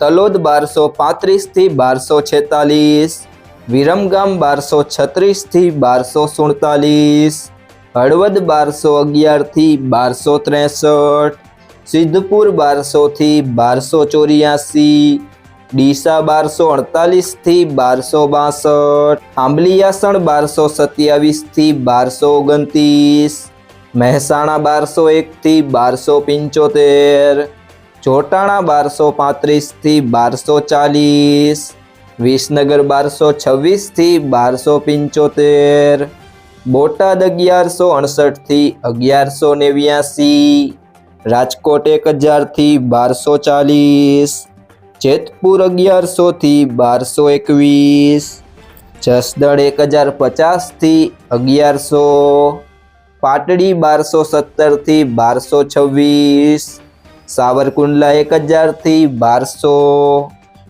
તલોદ બારસો પાંત્રીસથી બારસો છેતાલીસ વિરમગામ બારસો છત્રીસથી બારસો સુડતાલીસ હળવદ બારસો અગિયારથી બારસો ત્રેસઠ સિદ્ધપુર બારસોથી બારસો ચોર્યાસી ડીસા બારસો અડતાલીસથી બારસો બાસઠ આંબલિયાસણ બારસો સત્યાવીસથી બારસો ઓગણત્રીસ મહેસાણા બારસો એકથી બારસો પંચોતેર જોટાણા બારસો પાંત્રીસથી બારસો ચાલીસ, વિસનગર બારસો છવ્વીસથી બારસો પંચોતેર, બોટાદ અગિયારસો અડસઠથી અગિયારસો નેવ્યાસી, રાજકોટ એક હજારથી બારસો ચાલીસ, જેતપુર અગિયારસોથી બારસો એકવીસ, જસદણ એક હજાર પચાસથી અગિયારસો, પાટડી બારસો સત્તરથી બારસો છવ્વીસ સાવરકુંડલા એક હજારથી બારસો,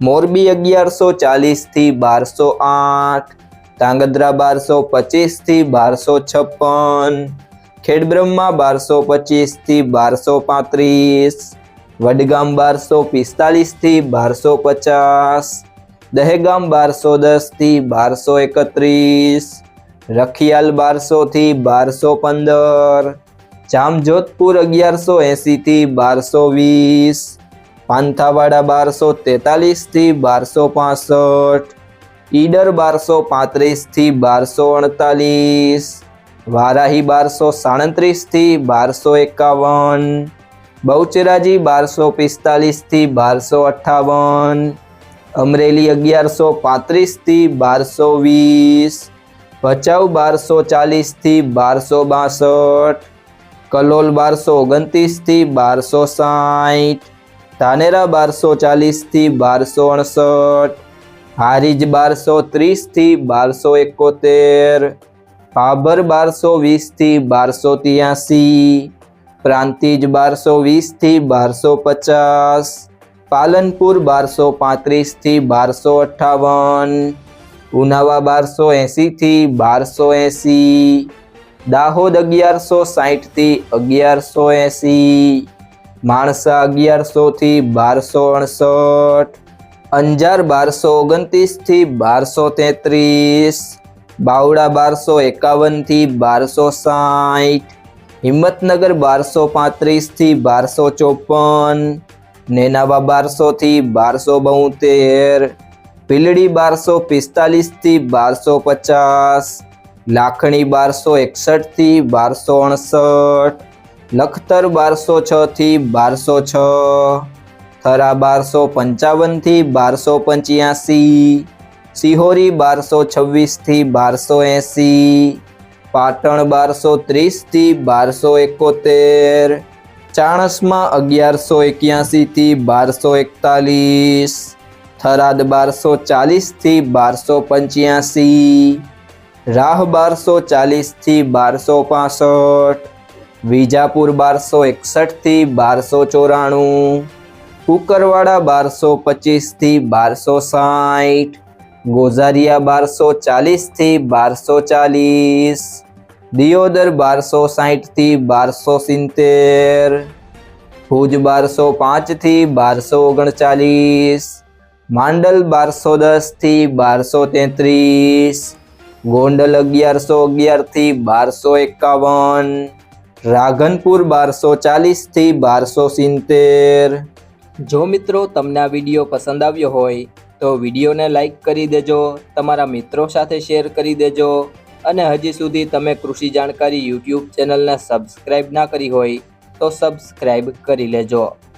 મોરબી અગિયારસો ચાલીસથી બારસો આઠ, ધાંગધ્રા બારસો પચીસથી બારસો છપ્પન, ખેડબ્રહ્મા બારસો પચીસથી બારસો પાંત્રીસ, વડગામ બારસો પિસ્તાલીસથી બારસો પચાસ, દહેગામ બારસો દસથી બારસો એકત્રીસ, રખિયાલ બારસોથી બારસો પંદર જામજોધપુર અગિયારસો એંસીથી બારસો વીસ, પાંથાવાડા બારસો તેતાલીસથી બારસો પાસઠ, ઈડર બારસો પાંત્રીસથી બારસો અડતાલીસ, વારાહી બારસો સાડત્રીસથી બારસો એકાવન, બહુચરાજી બારસો પિસ્તાલીસથી બારસો અઠ્ઠાવન, અમરેલી અગિયારસો પાંત્રીસથી બારસો વીસ, ભચાઉ બારસો ચાલીસથી બારસો બાસઠ કલોલ બારસો ઓગણત્રીસથી બારસો સાઠ ધાનેરા બારસો ચાલીસથી બારસો અડસઠ હારીજ બારસો ત્રીસથી બારસો એકોતેર ભાભર બારસો વીસથી બારસો ત્યાસી પ્રાંતિજ બારસો વીસથી બારસો પચાસ પાલનપુર બારસો પાંત્રીસથી બારસો અઠ્ઠાવન ઉનાવા બારસો એંસીથી બારસો એંસી દાહોદ અગિયારસો સાહીઠથી અગિયારસો એંસી, માણસા અગિયારસોથી બારસો અડસઠ, અંજાર બારસો ઓગણત્રીસથી બારસો તેત્રીસ, બાવડા બારસો એકાવનથી બારસો સાઠ હિંમતનગર બારસો પાંત્રીસથી બારસો ચોપન, નેનાવા બારસોથી બારસો બોતેર, પીલડી બારસો પિસ્તાલીસથી બારસો પચાસ લાખણી બારસો એકસઠથી બારસો અડસઠ લખતર બારસો છથી બારસો છ, થરા બારસો પંચાવનથી બારસો પંચ્યાસી, સિહોરી બારસો છવ્વીસથી બારસો એંસી, પાટણ બારસો ત્રીસથી બારસો એકોતેર, ચાણસમાં અગિયારસો એક્યાસીથી બારસો એકતાલીસ, થરાદ બારસો ચાલીસથી બારસો પંચ્યાસી રાહ બારસો ચાલીસથી બારસો પાસઠ, વિજાપુર બારસો એકસઠથી બારસો ચોરાણું, કુકરવાડા બારસો પચીસથી બારસો સાઠ, ગોઝારિયા બારસો ચાલીસથી બારસો ચાલીસ, દિયોદર બારસો સાઠથી બારસો સિત્તેર, ભુજ બારસો પાંચથી બારસો ઓગણચાલીસ, માંડલ બારસો દસથી બારસો તેત્રીસ ગોંડલ અગિયારસો અગિયારથી બારસો એકાવન રાધનપુર બારસો ચાલીસથી બારસો સિત્તેર. જો મિત્રો તમને આ વીડિયો પસંદ આવ્યો હોય, તો વિડીયોને લાઈક કરી દેજો, તમારા મિત્રો સાથે શેર કરી દેજો, અને હજી સુધી તમે કૃષિ જાણકારી યુટ્યુબ ચેનલને સબસ્ક્રાઈબ ના કરી હોય, તો સબસ્ક્રાઈબ કરી લેજો.